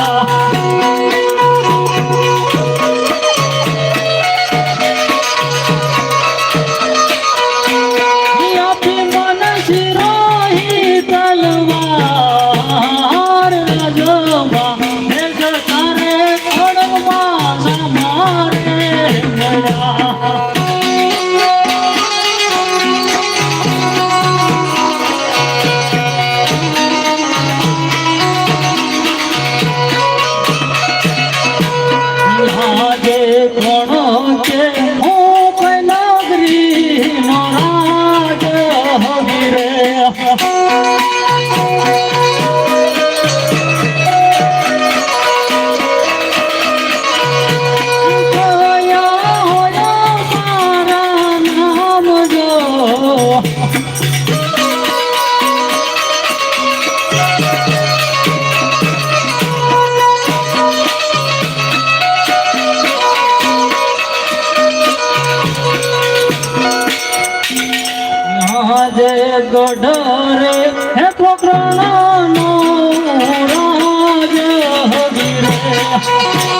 Krishna આજે ગઢરે હે પોકરણો રાજ હગીરે.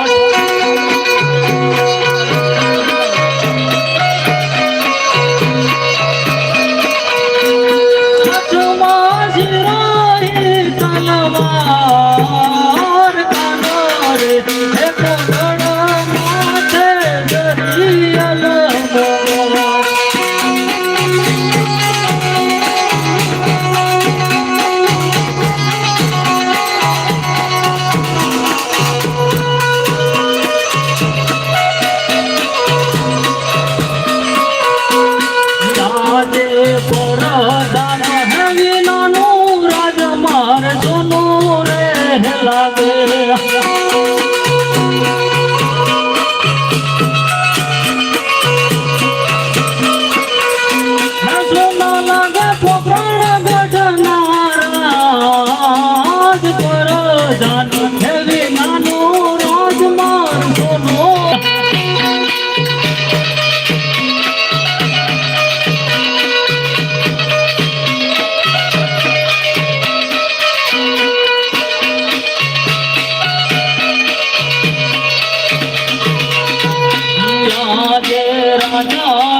આજે રાજા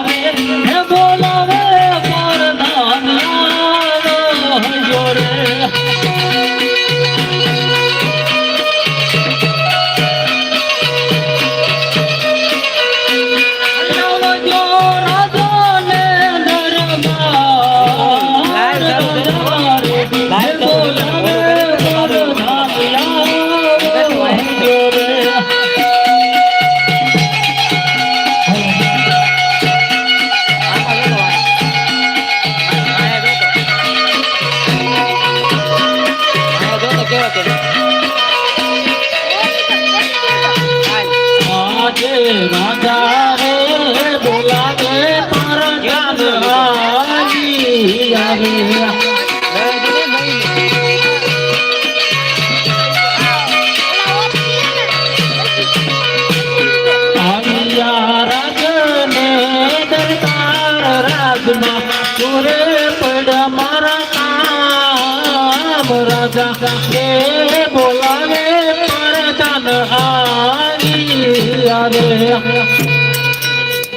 મારા કામ રાજા રે બોલાવે પર જાન આવી આવે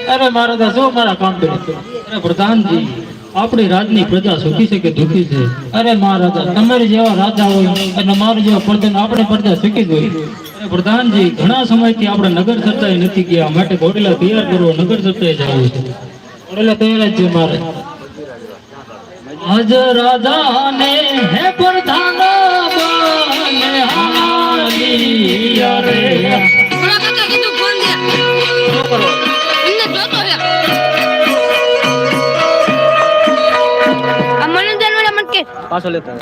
અરે મારા દા શું મારા કામ અરે પ્રધાનજી, આપણી રાજની પ્રજા સુખી છે કે દુખી છે? અરે મહારાજા તમારી જેવા રાજા હોય અને મારું જેવા પ્રધાન આપણે પ્રજા સુખી જ હોય. અરે પ્રધાનજી, ઘણા સમયથી આપણે નગર ચર્ચાએ નથી ગયા. માટે ઘોડેલા તૈયાર કરવો નગર ચર્ચાએ જવું છે. ઘોડેલા તૈયાર જ છે મારે. આજ રાજા ને હે પ્રધાન બને હાલી રે પાછો લેતા